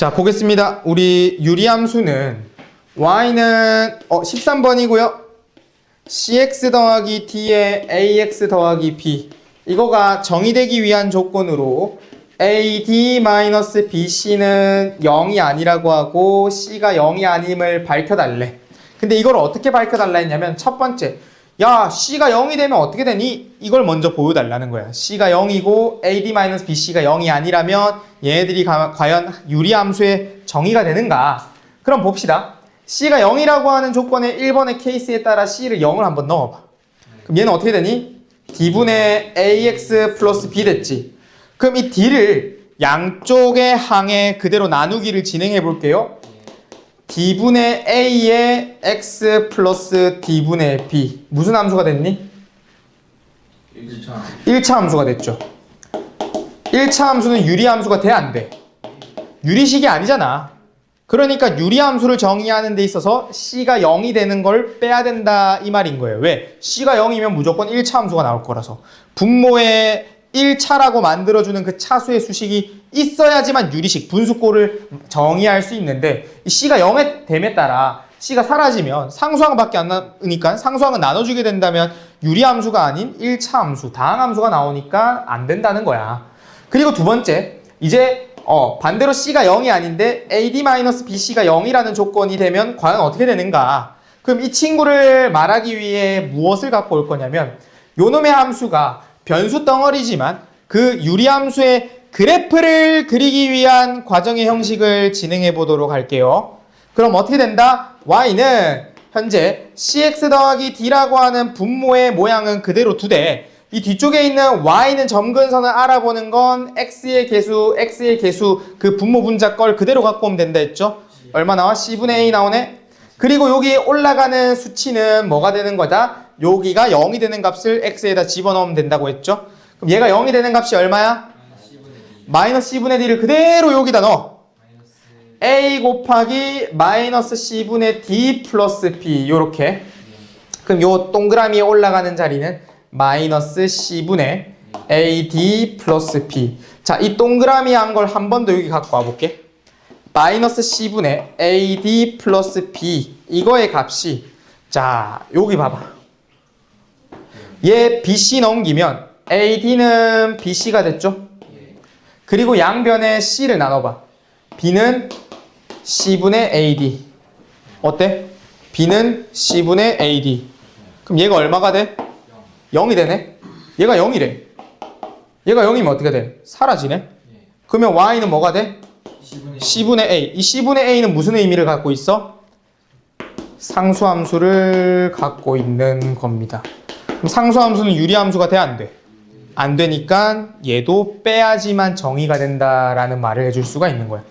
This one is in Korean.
자, 보겠습니다. 우리 유리함수는 y는 어, 13번이고요. cx 더하기 d의 ax 더하기 b 이거가 정의되기 위한 조건으로 ad-bc는 0이 아니라고 하고 c가 0이 아님을 밝혀달래. 근데 이걸 어떻게 밝혀달라 했냐면 첫 번째 야 c가 0이 되면 어떻게 되니? 이걸 먼저 보여달라는 거야. c가 0이고 ad-bc가 0이 아니라면 얘네들이 가- 과연 유리함수의 정의가 되는가? 그럼 봅시다. c가 0이라고 하는 조건의 1번의 케이스에 따라 c를 0을 한번 넣어봐. 그럼 얘는 어떻게 되니? d분의 ax 플러스 b 됐지. 그럼 이 d를 양쪽의 항에 그대로 나누기를 진행해 볼게요. D분의 a의 x 플러스 d분의 b 무슨 함수가 됐니? 1차 1차 함수가 됐죠. 1차 함수는 유리 함수가 돼 안 돼? 유리식이 아니잖아. 그러니까 유리 함수를 정의하는 데 있어서 c가 0이 되는 걸 빼야 된다 이 말인 거예요. 왜? c가 0이면 무조건 1차 함수가 나올 거라서. 분모에 1차라고 만들어주는 그 차수의 수식이 있어야지만 유리식, 분수꼴을 정의할 수 있는데 이 c가 0에 됨에 따라 c가 사라지면 상수항밖에 안 나니까 상수항은 나눠주게 된다면 유리함수가 아닌 1차 함수, 다항함수가 나오니까 안 된다는 거야. 그리고 두 번째, 이제 어, 반대로 c가 0이 아닌데 ad-bc가 0이라는 조건이 되면 과연 어떻게 되는가? 그럼 이 친구를 말하기 위해 무엇을 갖고 올 거냐면 요놈의 함수가 변수 덩어리지만 그 유리함수의 그래프를 그리기 위한 과정의 형식을 진행해 보도록 할게요. 그럼 어떻게 된다? y는 현재 cx 더하기 d라고 하는 분모의 모양은 그대로 두되 이 뒤쪽에 있는 y는 점근선을 알아보는 건 x의 개수, x의 개수 그 분모 분자 걸 그대로 갖고 오면 된다 했죠? 얼마 나와? c분의 a 나오네? 그리고 여기 올라가는 수치는 뭐가 되는 거다? 여기가 0이 되는 값을 x에다 집어넣으면 된다고 했죠? 그럼 얘가 0이 되는 값이 얼마야? 마이너스 c분의 d를 그대로 여기다 넣어. a 곱하기 마이너스 c분의 d 플러스 b 요렇게. 그럼 요 동그라미에 올라가는 자리는 마이너스 c분의 ad 플러스 b. 자, 이 동그라미 한 걸 한 번 더 여기 갖고 와볼게. 마이너스 c분의 ad 플러스 b 이거의 값이 자 여기 봐봐 얘 bc 넘기면 ad는 bc가 됐죠 그리고 양변에 c를 나눠봐 b는 c분의 ad 어때? b는 c분의 ad 그럼 얘가 얼마가 돼? 0이 되네 얘가 0이래 얘가 0이면 어떻게 돼? 사라지네 그러면 y는 뭐가 돼? 10분의 c분의 a. 이 c분의 a는 무슨 의미를 갖고 있어? 상수함수를 갖고 있는 겁니다. 그럼 상수 함수는 유리 함수가 돼? 안 돼? 안 되니까 얘도 빼야지만 정의가 된다라는 말을 해줄 수가 있는 거야.